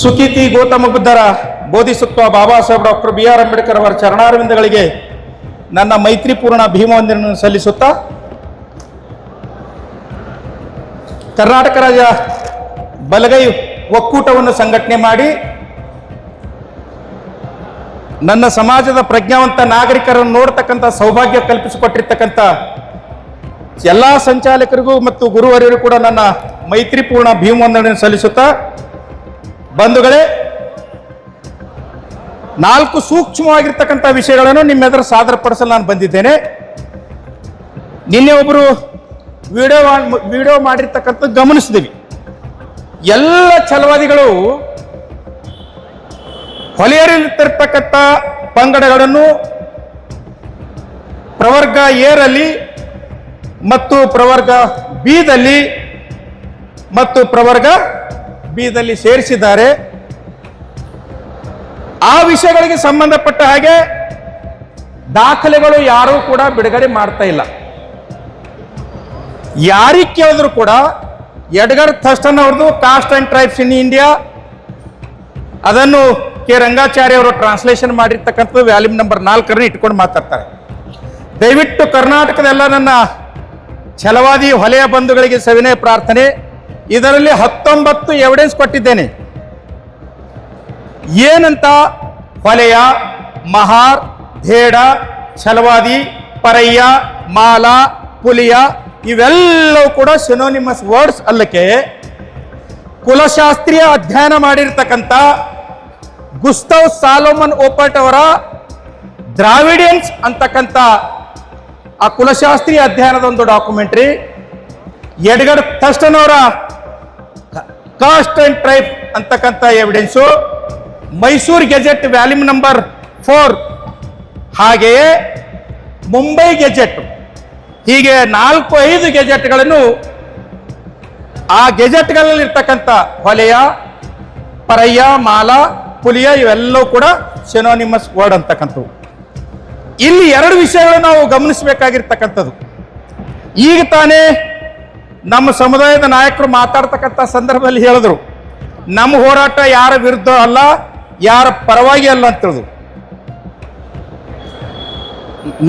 ಸುಕೀತಿ ಗೌತಮ ಬುದ್ಧರ ಬೋಧಿಸುತ್ತ Baba Saheb doctor B R Ambedkar ಅವರ ಚರಣಾರವಿಂದಗಳಿಗೆ ನನ್ನ ಮೈತ್ರಿಪೂರ್ಣ ಭೀಮವಂದನೆಯನ್ನು ಸಲ್ಲಿಸುತ್ತಾ ಕರ್ನಾಟಕ ರಾಜ್ಯ ಬಲಗೈ ಒಕ್ಕೂಟವನ್ನು ಸಂಘಟನೆ ಮಾಡಿ ನನ್ನ ಸಮಾಜದ ಪ್ರಜ್ಞಾವಂತ ನಾಗರಿಕರನ್ನು ನೋಡ್ತಕ್ಕಂಥ ಸೌಭಾಗ್ಯ ಕಲ್ಪಿಸಿಕೊಟ್ಟಿರ್ತಕ್ಕಂಥ ಎಲ್ಲ ಸಂಚಾಲಕರಿಗೂ ಮತ್ತು ಗುರುವರಿಗೂ ಕೂಡ ನನ್ನ ಮೈತ್ರಿಪೂರ್ಣ ಭೀಮವಂದನೆಯನ್ನು ಸಲ್ಲಿಸುತ್ತಾ ಬಂಧುಗಳೇ, ನಾಲ್ಕು ಸೂಕ್ಷ್ಮವಾಗಿರ್ತಕ್ಕಂಥ ವಿಷಯಗಳನ್ನು ನಿಮ್ಮೆದುರು ಸಾದರಪಡಿಸಲು ನಾನು ಬಂದಿದ್ದೇನೆ. ನಿನ್ನೆ ಒಬ್ಬರು ವಿಡಿಯೋ ವಿಡಿಯೋ ಮಾಡಿರ್ತಕ್ಕಂಥ ಗಮನಿಸಿದ್ದೀವಿ. ಎಲ್ಲ ಛಲವಾದಿಗಳು ಹೊಲೆಯರಿತಿರ್ತಕ್ಕಂಥ ಪಂಗಡಗಳನ್ನು ಪ್ರವರ್ಗ ಏರಲ್ಲಿ ಮತ್ತು ಪ್ರವರ್ಗ ಬಿದಲ್ಲಿ ಮತ್ತು ಪ್ರವರ್ಗ ಬಿದಲ್ಲಿ ಸೇರಿಸಿದ್ದಾರೆ. ಆ ವಿಷಯಗಳಿಗೆ ಸಂಬಂಧಪಟ್ಟ ಹಾಗೆ ದಾಖಲೆಗಳು ಯಾರೂ ಕೂಡ ಬಿಡುಗಡೆ ಮಾಡ್ತಾ ಇಲ್ಲ. ಯಾರಿಗೆ ಕೇಳಿದ್ರು ಕೂಡ ಎಡ್ಗರ್ ಥಸ್ಟನ್ ಅವ್ರದ್ದು caste and tribes in India, ಅದನ್ನು ಕೆ. ರಂಗಾಚಾರ್ಯ ಅವರು ಟ್ರಾನ್ಸ್ಲೇಷನ್ ಮಾಡಿರ್ತಕ್ಕಂಥದ್ದು ವ್ಯಾಲ್ಯೂಮ್ ನಂಬರ್ ನಾಲ್ಕರನ್ನು ಇಟ್ಕೊಂಡು ಮಾತಾಡ್ತಾರೆ. ದಯವಿಟ್ಟು ಕರ್ನಾಟಕದೆಲ್ಲ ನನ್ನ ಛಲವಾದಿ ಹೊಲೆಯ ಬಂಧುಗಳಿಗೆ ಸವಿನಯ ಪ್ರಾರ್ಥನೆ. ಇದರಲ್ಲಿ ಹತ್ತೊಂಬತ್ತು ಎವಿಡೆನ್ಸ್ ಕೊಟ್ಟಿದ್ದೇನೆ. ಏನಂತ? ಹೊಲೆಯ, ಮಹಾರ್ ಧೇಡ ಛಲವಾದಿ, ಪರಯ್ಯ, ಮಾಲ, ಪುಲಿಯ ಇವೆಲ್ಲವೂ ಕೂಡ ಸಿನೋನಿಮಸ್ ವರ್ಡ್ಸ್ ಅಲ್ಲಕ್ಕೆ ಕುಲಶಾಸ್ತ್ರೀಯ ಅಧ್ಯಯನ ಮಾಡಿರ್ತಕ್ಕಂಥ ಗುಸ್ತವ್ ಸಾಲೋಮನ್ ಓಪರ್ಟ್ ಅವರ ದ್ರಾವಿಡಿಯನ್ಸ್ ಅಂತಕ್ಕಂಥ ಆ ಕುಲಶಾಸ್ತ್ರೀಯ ಅಧ್ಯಯನದ ಒಂದು ಡಾಕ್ಯುಮೆಂಟ್ರಿ ಎಡ್ಗಡ್ ಥಸ್ಟನ್ ಅವರ ಕಾಸ್ಟ್ ಅಂಡ್ ಟ್ರೈಪ್ ಅಂತಕ್ಕಂಥ evidence Mysuru gazette volume number four. ಹಾಗೆಯೇ ಮುಂಬೈ ಗೆಜೆಟ್, ಹೀಗೆ ನಾಲ್ಕು ಐದು ಗೆಜೆಟ್ಗಳನ್ನು ಆ ಗೆಜೆಟ್ಗಳಲ್ಲಿರ್ತಕ್ಕಂಥ ಹೊಲೆಯ, ಪರಯ್ಯ, ಮಾಲ, ಪುಲಿಯ ಇವೆಲ್ಲವೂ ಕೂಡ ಸೆನೋನಿಮಸ್ ವರ್ಡ್ ಅಂತಕ್ಕಂಥವು. ಇಲ್ಲಿ ಎರಡು ವಿಷಯಗಳು ನಾವು ಗಮನಿಸಬೇಕಾಗಿರ್ತಕ್ಕಂಥದ್ದು. ಈಗ ತಾನೇ ನಮ್ಮ ಸಮುದಾಯದ ನಾಯಕರು ಮಾತಾಡ್ತಕ್ಕಂಥ ಸಂದರ್ಭದಲ್ಲಿ ಹೇಳಿದ್ರು, ನಮ್ಮ ಹೋರಾಟ ಯಾರ ವಿರುದ್ಧ ಅಲ್ಲ, ಯಾರ ಪರವಾಗಿ ಅಲ್ಲ ಅಂತ ಹೇಳಿದ್ರು.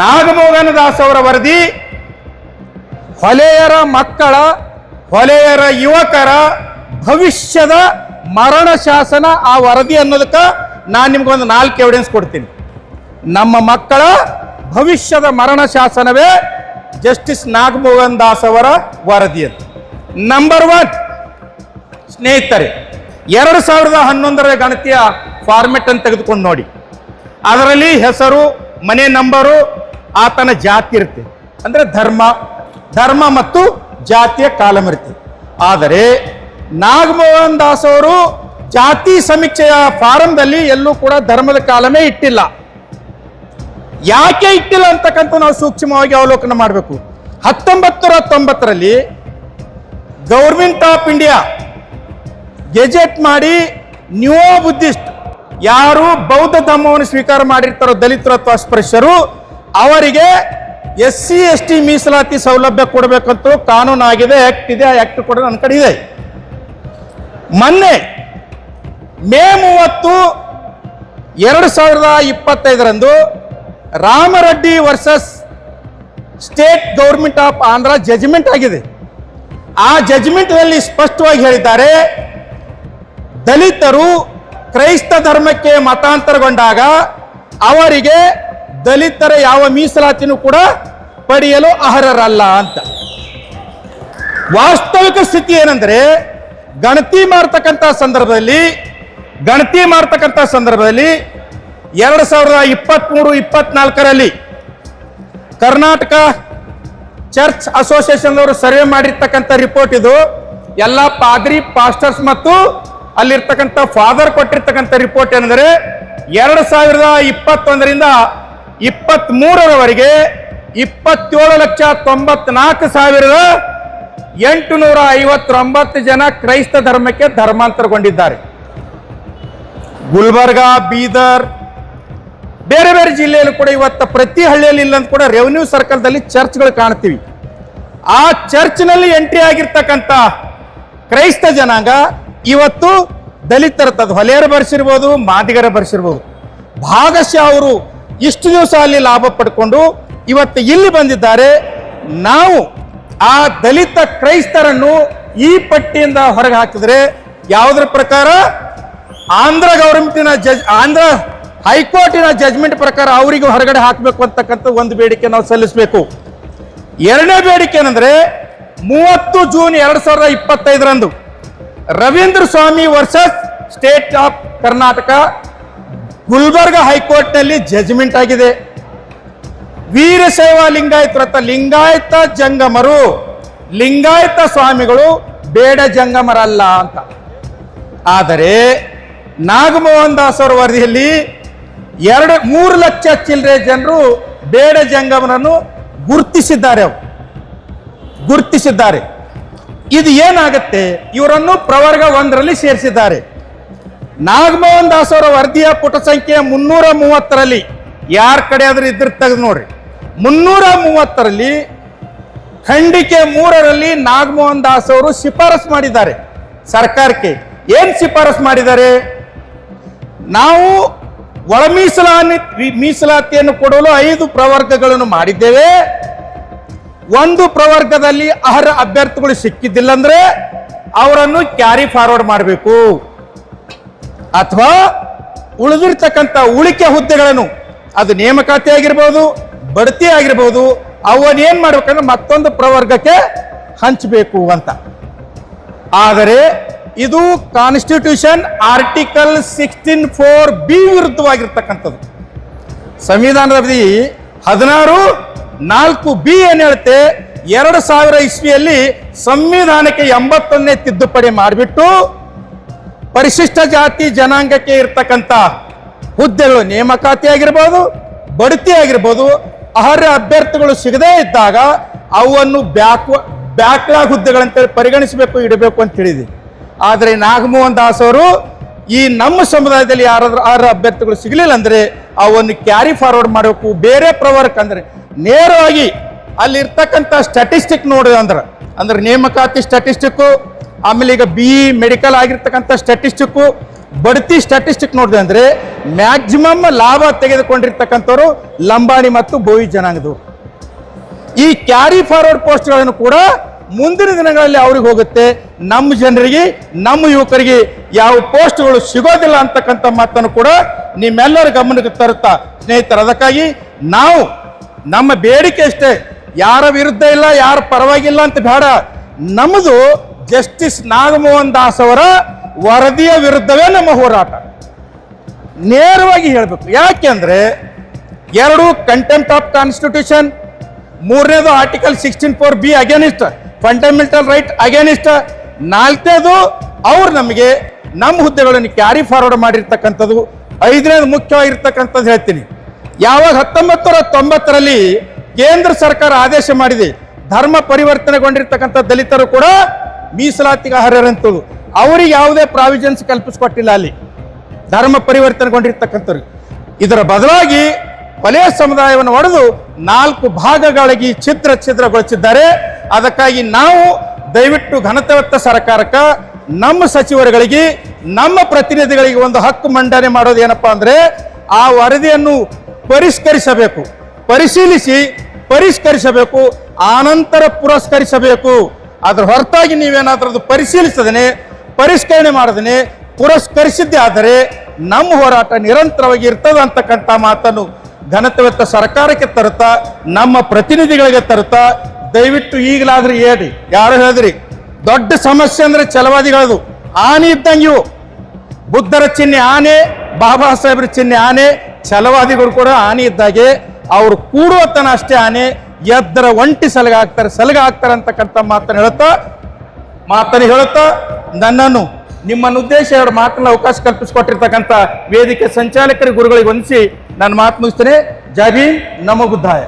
ನಾಗಮೋಹನ ದಾಸ್ ಅವರ ವರದಿ, ಹೊಲೆಯರ ಮಕ್ಕಳ, ಹೊಲೆಯರ ಯುವಕರ ಭವಿಷ್ಯದ ಮರಣ ಶಾಸನ ಆ ವರದಿ ಅನ್ನೋದಕ್ಕೆ ನಾನು ನಿಮ್ಗೊಂದು ನಾಲ್ಕು ಎವಿಡೆನ್ಸ್ ಕೊಡ್ತೀನಿ. ನಮ್ಮ ಮಕ್ಕಳ ಭವಿಷ್ಯದ ಮರಣ ಶಾಸನವೇ ಜಸ್ಟಿಸ್ ನಾಗಮೋಹನ್ ದಾಸ್ ಅವರ ವರದಿ ನಂಬರ್ ಒನ್ ಸ್ನೇಹಿತರೆ, ಎರಡು ಸಾವಿರದ ಹನ್ನೊಂದರ ಗಣತಿಯ ಫಾರ್ಮೆಟ್ ಅನ್ನು ತೆಗೆದುಕೊಂಡು ನೋಡಿ. ಅದರಲ್ಲಿ ಹೆಸರು, ಮನೆ ನಂಬರು ಆತನ ಜಾತಿ ಇರುತ್ತೆ. ಅಂದರೆ ಧರ್ಮ ಧರ್ಮ ಮತ್ತು ಜಾತಿಯ ಕಾಲಮ್ ಇರುತ್ತೆ. ಆದರೆ ನಾಗಮೋಹನ್ ದಾಸ್ ಅವರು ಜಾತಿ ಸಮೀಕ್ಷೆಯ ಫಾರಂದಲ್ಲಿ ಎಲ್ಲೂ ಕೂಡ ಧರ್ಮದ ಕಾಲಮೇ ಇಟ್ಟಿಲ್ಲ. ಯಾಕೆ ಇಟ್ಟಿಲ್ಲ ಅಂತಕ್ಕಂಥ ನಾವು ಸೂಕ್ಷ್ಮವಾಗಿ ಅವಲೋಕನ ಮಾಡಬೇಕು. ಹತ್ತೊಂಬತ್ತರ ತೊಂಬತ್ತರಲ್ಲಿ ಗೌರ್ಮೆಂಟ್ ಆಫ್ ಇಂಡಿಯಾ ಗೆಜೆಟ್ ಮಾಡಿ ನ್ಯೂ ಬುದ್ಧಿಸ್ಟ್ ಯಾರು ಬೌದ್ಧ ಧರ್ಮವನ್ನು ಸ್ವೀಕಾರ ಮಾಡಿರ್ತಾರೋ ದಲಿತರು ಅಥವಾ ಅಸ್ಪೃಶ್ಯರು, ಅವರಿಗೆ ಎಸ್ ಸಿ ಎಸ್ ಟಿ ಮೀಸಲಾತಿ ಸೌಲಭ್ಯ ಕೊಡಬೇಕಂತ ಕಾನೂನು ಆಗಿದೆ ಆಕ್ಟ್ ಇದೆ, ಆ ಆಕ್ಟ್ ಕೂಡ ನನ್ನ ಕಡೆ ಇದೆ. ಮೊನ್ನೆ ಮೇ ಮೂವತ್ತು ಎರಡು ಸಾವಿರದ ಇಪ್ಪತ್ತೈದರಂದು Ramareddy versus state government of Andhra judgment ಆಗಿದೆ. ಆ ಜಜ್ಮೆಂಟ್ನಲ್ಲಿ ಸ್ಪಷ್ಟವಾಗಿ ಹೇಳಿದ್ದಾರೆ, ದಲಿತರು ಕ್ರೈಸ್ತ ಧರ್ಮಕ್ಕೆ ಮತಾಂತರಗೊಂಡಾಗ ಅವರಿಗೆ ದಲಿತರ ಯಾವ ಮೀಸಲಾತಿನೂ ಕೂಡ ಪಡೆಯಲು ಅರ್ಹರಲ್ಲ ಅಂತ. ವಾಸ್ತವಿಕ ಸ್ಥಿತಿ ಏನಂದ್ರೆ, ಗಣತಿ ಮಾಡ್ತಕ್ಕಂಥ ಸಂದರ್ಭದಲ್ಲಿ, ಗಣತಿ ಮಾಡ್ತಕ್ಕಂಥ ಸಂದರ್ಭದಲ್ಲಿ ಎರಡು ಸಾವಿರದ ಇಪ್ಪತ್ತ್ಮೂರು ಇಪ್ಪತ್ನಾಲ್ಕರಲ್ಲಿ ಕರ್ನಾಟಕ ಚರ್ಚ್ ಅಸೋಸಿಯೇಷನ್ ಅವರು ಸರ್ವೆ ಮಾಡಿರ್ತಕ್ಕಂಥ ರಿಪೋರ್ಟ್ ಇದು. ಎಲ್ಲ ಪಾದ್ರಿ, ಪಾಸ್ಟರ್ಸ್ ಮತ್ತು ಅಲ್ಲಿರ್ತಕ್ಕಂಥ ಫಾದರ್ ಕೊಟ್ಟಿರ್ತಕ್ಕಂಥ ರಿಪೋರ್ಟ್ ಏನಂದ್ರೆ ಎರಡು ಸಾವಿರದ ಇಪ್ಪತ್ತೊಂದರಿಂದ ಇಪ್ಪತ್ತ್ ಮೂರರವರೆಗೆ ಇಪ್ಪತ್ತೇಳು ಲಕ್ಷ ತೊಂಬತ್ನಾಲ್ಕು ಸಾವಿರದ ಎಂಟುನೂರ ಐವತ್ತೊಂಬತ್ತು ಜನ ಕ್ರೈಸ್ತ ಧರ್ಮಕ್ಕೆ ಧರ್ಮಾಂತರಗೊಂಡಿದ್ದಾರೆ. ಗುಲ್ಬರ್ಗಾ, ಬೀದರ್ ಬೇರೆ ಬೇರೆ ಜಿಲ್ಲೆಯಲ್ಲೂ ಕೂಡ ಇವತ್ತು ಪ್ರತಿ ಹಳ್ಳಿಯಲ್ಲಿ ಇಲ್ಲ ಅಂತ ಕೂಡ ರೆವೆನ್ಯೂ ಸರ್ಕಲ್ದಲ್ಲಿ ಚರ್ಚ್ಗಳು ಕಾಣ್ತೀವಿ. ಆ ಚರ್ಚ್ನಲ್ಲಿ ಎಂಟ್ರಿ ಆಗಿರ್ತಕ್ಕಂಥ ಕ್ರೈಸ್ತ ಜನಾಂಗ ಇವತ್ತು ದಲಿತರ ತದ್ ಹೊಲೆಯರು ಬರ್ಸಿರ್ಬೋದು, ಮಾದಿಗರ ಬರ್ಸಿರ್ಬೋದು. ಭಾಗಶಃ ಅವರು ಇಷ್ಟು ದಿವಸ ಅಲ್ಲಿ ಲಾಭ ಪಡ್ಕೊಂಡು ಇವತ್ತು ಇಲ್ಲಿ ಬಂದಿದ್ದಾರೆ. ನಾವು ಆ ದಲಿತ ಕ್ರೈಸ್ತರನ್ನು ಈ ಪಟ್ಟಿಯಿಂದ ಹೊರಗೆ ಹಾಕಿದರೆ ಯಾವುದ್ರ ಪ್ರಕಾರ? ಆಂಧ್ರ ಗೌರ್ಮೆಂಟಿನ ಜಜ್ ಆಂಧ್ರ ಹೈಕೋರ್ಟಿನ ಜಜ್ಮೆಂಟ್ ಪ್ರಕಾರ ಅವರಿಗೆ ಹೊರಗಡೆ ಹಾಕಬೇಕು ಅಂತಕ್ಕಂಥ ಒಂದು ಬೇಡಿಕೆ ನಾವು ಸಲ್ಲಿಸಬೇಕು. ಎರಡನೇ ಬೇಡಿಕೆ ಏನಂದ್ರೆ, ಮೂವತ್ತು ಜೂನ್ ಎರಡು ಸಾವಿರದ ಇಪ್ಪತ್ತೈದರಂದು Ravindra Swamy versus state of Karnataka Gulbarga ಹೈಕೋರ್ಟ್ನಲ್ಲಿ ಜಜ್ಮೆಂಟ್ ಆಗಿದೆ. ವೀರಶೈವ ಲಿಂಗಾಯತ ರಥ ಲಿಂಗಾಯತ ಜಂಗಮರು, ಲಿಂಗಾಯತ ಸ್ವಾಮಿಗಳು ಬೇಡ ಜಂಗಮರಲ್ಲ ಅಂತ. ಆದರೆ ನಾಗಮೋಹನ್ ದಾಸ್ ಅವರ ವರದಿಯಲ್ಲಿ ಎರಡು ಮೂರು ಲಕ್ಷ ಚಿಲ್ಲರೆ ಜನರು ಬೇಡ ಜಂಗಮನನ್ನು ಗುರುತಿಸಿದ್ದಾರೆ ಅವರು. ಗುರುತಿಸಿದ್ದಾರೆ. ಇದು ಏನಾಗುತ್ತೆ? ಇವರನ್ನು ಪ್ರವರ್ಗ ಒಂದರಲ್ಲಿ ಸೇರಿಸಿದ್ದಾರೆ. ನಾಗಮೋಹನ್ ದಾಸ್ ಅವರ ವರದಿಯ ಪುಟ ಸಂಖ್ಯೆ ಮುನ್ನೂರ ಮೂವತ್ತರಲ್ಲಿ ಯಾರ ಕಡೆ ಆದರೂ ಇದ್ರ ತೆಗೆದು ನೋಡ್ರಿ. ಮುನ್ನೂರ ಮೂವತ್ತರಲ್ಲಿ ಖಂಡಿಕೆ ಮೂರರಲ್ಲಿ ನಾಗಮೋಹನ್ ದಾಸ್ ಅವರು ಶಿಫಾರಸು ಮಾಡಿದ್ದಾರೆ ಸರ್ಕಾರಕ್ಕೆ. ಏನು ಶಿಫಾರಸು ಮಾಡಿದ್ದಾರೆ? ನಾವು ಒಳ ಮೀಸಲಾತಿ ಮೀಸಲಾತಿಯನ್ನು ಕೊಡಲು ಐದು ಪ್ರವರ್ಗಗಳನ್ನು ಮಾಡಿದ್ದೇವೆ. ಒಂದು ಪ್ರವರ್ಗದಲ್ಲಿ ಅರ್ಹ ಅಭ್ಯರ್ಥಿಗಳು ಸಿಕ್ಕಿದ್ದಿಲ್ಲ ಅಂದ್ರೆ ಅವರನ್ನು ಕ್ಯಾರಿ ಫಾರ್ವರ್ಡ್ ಮಾಡಬೇಕು. ಅಥವಾ ಉಳಿದಿರ್ತಕ್ಕಂಥ ಉಳಿಕೆ ಹುದ್ದೆಗಳನ್ನು, ಅದು ನೇಮಕಾತಿ ಆಗಿರ್ಬೋದು, ಬಡ್ತಿ ಆಗಿರ್ಬೋದು, ಅವನೇನ್ ಮಾಡ್ಬೇಕಂದ್ರೆ ಮತ್ತೊಂದು ಪ್ರವರ್ಗಕ್ಕೆ ಹಂಚಬೇಕು ಅಂತ. ಆದರೆ ಇದು constitution article sixteen four B ವಿರುದ್ಧವಾಗಿರ್ತಕ್ಕಂಥದ್ದು. ಸಂವಿಧಾನದ ಅವಧಿ ಹದಿನಾರು ನಾಲ್ಕು ಬಿ ಏನು ಹೇಳುತ್ತೆ? ಎರಡು ಸಾವಿರ ಇಸ್ವಿಯಲ್ಲಿ ಸಂವಿಧಾನಕ್ಕೆ ಎಂಬತ್ತೊಂದನೇ ತಿದ್ದುಪಡಿ ಮಾಡಿಬಿಟ್ಟು ಪರಿಶಿಷ್ಟ ಜಾತಿ ಜನಾಂಗಕ್ಕೆ ಇರ್ತಕ್ಕಂಥ ಹುದ್ದೆಗಳು ನೇಮಕಾತಿ ಆಗಿರ್ಬೋದು ಬಡ್ತಿ ಆಗಿರ್ಬೋದು ಅರ್ಹ ಅಭ್ಯರ್ಥಿಗಳು ಸಿಗದೇ ಇದ್ದಾಗ ಅವನ್ನು ಬ್ಯಾಕ್ ಬ್ಯಾಕ್ಲಾಗ್ ಹುದ್ದೆಗಳಂತೇಳಿ ಪರಿಗಣಿಸಬೇಕು, ಇಡಬೇಕು ಅಂತ ಹೇಳಿದೆ. ಆದರೆ ನಾಗಮೋಹನ್ ದಾಸ್ ಅವರು ಈ ನಮ್ಮ ಸಮುದಾಯದಲ್ಲಿ ಯಾರಾದ್ರೂ ಆರು ಅಭ್ಯರ್ಥಿಗಳು ಸಿಗಲಿಲ್ಲ ಅಂದ್ರೆ ಅವನ್ನು ಕ್ಯಾರಿ ಫಾರ್ವರ್ಡ್ ಮಾಡಬೇಕು ಬೇರೆ ಪ್ರವರ್ಕ್ ಅಂದರೆ ನೇರವಾಗಿ ಅಲ್ಲಿರ್ತಕ್ಕಂಥ ಸ್ಟ್ಯಾಟಿಸ್ಟಿಕ್ ನೋಡಿದ ಅಂದ್ರೆ ಅಂದ್ರೆ ನೇಮಕಾತಿ ಸ್ಟ್ಯಾಟಿಸ್ಟಿಕ್ಕು ಆಮೇಲೆ ಈಗ ಬಿ ಮೆಡಿಕಲ್ ಆಗಿರ್ತಕ್ಕಂಥ ಸ್ಟ್ಯಾಟಿಸ್ಟಿಕ್ಕು ಬಡ್ತಿ ಸ್ಟ್ಯಾಟಿಸ್ಟಿಕ್ ನೋಡಿದೆ ಅಂದರೆ ಮ್ಯಾಕ್ಸಿಮಮ್ ಲಾಭ ತೆಗೆದುಕೊಂಡಿರ್ತಕ್ಕಂಥವ್ರು ಲಂಬಾಣಿ ಮತ್ತು ಬೋಯಿ ಜನಾಂಗದವರು. ಈ ಕ್ಯಾರಿ ಫಾರ್ವರ್ಡ್ ಪೋಸ್ಟ್ಗಳನ್ನು ಕೂಡ ಮುಂದಿನ ದಿನಗಳಲ್ಲಿ ಅವ್ರಿಗೆ ಹೋಗುತ್ತೆ. ನಮ್ಮ ಜನರಿಗೆ, ನಮ್ಮ ಯುವಕರಿಗೆ ಯಾವ ಪೋಸ್ಟ್ಗಳು ಸಿಗೋದಿಲ್ಲ ಅಂತಕ್ಕಂಥ ಮಾತನ್ನು ಕೂಡ ನಿಮ್ಮೆಲ್ಲರ ಗಮನಕ್ಕೆ ತರುತ್ತಾ ಸ್ನೇಹಿತರು. ಅದಕ್ಕಾಗಿ ನಾವು ನಮ್ಮ ಬೇಡಿಕೆ ಅಷ್ಟೇ. ಯಾರ ವಿರುದ್ಧ ಇಲ್ಲ, ಯಾರ ಪರವಾಗಿಲ್ಲ ಅಂತ ಬೇಡ. ನಮ್ಮದು ಜಸ್ಟಿಸ್ ನಾಗಮೋಹನ್ ದಾಸ್ ಅವರ ವರದಿಯ ವಿರುದ್ಧವೇ ನಮ್ಮ ಹೋರಾಟ. ನೇರವಾಗಿ ಹೇಳಬೇಕು. ಯಾಕೆಂದ್ರೆ ಎರಡು ಕಂಟೆಂಪ್ಟ್ ಆಫ್ ಕಾನ್ಸ್ಟಿಟ್ಯೂಷನ್ ಮೂರನೇದು article sixteen four B against fundamental right against ನಾಲ್ಕನೇದು ಅವ್ರು ನಮಗೆ ನಮ್ಮ ಹುದ್ದೆಗಳನ್ನು ಕ್ಯಾರಿ ಫಾರ್ವರ್ಡ್ ಮಾಡಿರ್ತಕ್ಕಂಥದ್ದು. ಐದನೇದು ಮುಖ್ಯವಾಗಿರ್ತಕ್ಕಂಥದ್ದು ಹೇಳ್ತೀನಿ. ಯಾವಾಗ ಹತ್ತೊಂಬತ್ತು ನೂರ ತೊಂಬತ್ತರಲ್ಲಿ ಕೇಂದ್ರ ಸರ್ಕಾರ ಆದೇಶ ಮಾಡಿದೆ, ಧರ್ಮ ಪರಿವರ್ತನೆಗೊಂಡಿರ್ತಕ್ಕಂಥ ದಲಿತರು ಕೂಡ ಮೀಸಲಾತಿಗೆ ಅರ್ಹರಂತದ್ದು. ಅವರಿಗೆ ಯಾವುದೇ ಪ್ರಾವಿಜನ್ಸ್ ಕಲ್ಪಿಸಿಕೊಟ್ಟಿಲ್ಲ ಅಲ್ಲಿ. ಧರ್ಮ ಪರಿವರ್ತನೆಗೊಂಡಿರ್ತಕ್ಕಂಥವ್ರು ಇದರ ಬದಲಾಗಿ ಕೊಲೆಯ ಸಮುದಾಯವನ್ನು ಒಡೆದು ನಾಲ್ಕು ಭಾಗಗಳಿಗೆ ಛಿದ್ರ ಛಿದ್ರಗೊಳಿಸಿದ್ದಾರೆ. ಅದಕ್ಕಾಗಿ ನಾವು ದಯವಿಟ್ಟು ಘನತೆವತ್ತ ಸರ್ಕಾರಕ್ಕೆ, ನಮ್ಮ ಸಚಿವರುಗಳಿಗೆ, ನಮ್ಮ ಪ್ರತಿನಿಧಿಗಳಿಗೆ ಒಂದು ಹಕ್ಕು ಮಂಡನೆ ಮಾಡೋದು ಏನಪ್ಪಾ ಅಂದ್ರೆ, ಆ ವರದಿಯನ್ನು ಪರಿಷ್ಕರಿಸಬೇಕು, ಪರಿಶೀಲಿಸಿ ಪರಿಷ್ಕರಿಸಬೇಕು, ಆನಂತರ ಪುರಸ್ಕರಿಸಬೇಕು. ಅದರ ಹೊರತಾಗಿ ನೀವೇನಾದ್ರೂ ಅದು ಪರಿಶೀಲಿಸದೇನೆ, ಪರಿಷ್ಕರಣೆ ಮಾಡದೇನೆ, ಪುರಸ್ಕರಿಸಿದ್ದೇ ಆದರೆ ನಮ್ಮ ಹೋರಾಟ ನಿರಂತರವಾಗಿ ಇರ್ತದ ಅಂತಕ್ಕಂಥ ಮಾತನ್ನು ಘನತೆವತ್ತ ಸರ್ಕಾರಕ್ಕೆ ತರುತ್ತಾ, ನಮ್ಮ ಪ್ರತಿನಿಧಿಗಳಿಗೆ ತರುತ್ತಾ ದಯವಿಟ್ಟು ಈಗಲಾದ್ರೂ ಹೇಳಿ ಯಾರು ಹೇಳಿದ್ರಿ? ದೊಡ್ಡ ಸಮಸ್ಯೆ ಅಂದ್ರೆ ಛಲವಾದಿಗಳದು ಆನೆ ಇದ್ದಂಗೆ ಇವು ಬುದ್ಧರ ಚಿಹ್ನೆ ಆನೆ, ಬಾಬಾ ಸಾಹೇಬ್ರ ಚಿಹ್ನೆ ಆನೆ ಛಲವಾದಿಗಳು ಕೂಡ ಆನೆ ಇದ್ದಾಗೆ ಅವರು ಕೂಡುವತನ ಅಷ್ಟೇ ಆನೆ, ಎದ್ದರ ಒಂಟಿ ಸಲಗ ಹಾಕ್ತಾರೆ ಸಲಗ ಹಾಕ್ತಾರೆ ಅಂತಕ್ಕಂಥ ಮಾತನ್ನು ಹೇಳುತ್ತಾ ಮಾತನ್ನು ಹೇಳುತ್ತಾ, ನನ್ನನ್ನು, ನಿಮ್ಮನ್ನು ಉದ್ದೇಶ ಎರಡು ಮಾತನ್ನ ಅವಕಾಶ ಕಲ್ಪಿಸಿಕೊಟ್ಟಿರ್ತಕ್ಕಂಥ ವೇದಿಕೆ ಸಂಚಾಲಕರಿಗೆ ಗುರುಗಳಿಗೆ ವಂದಿಸಿ ನಾನು ಮಾತು ಮುಗಿಸ್ತೇನೆ. ಜೈ ನಮೋ ಬುದ್ಧಾಯ.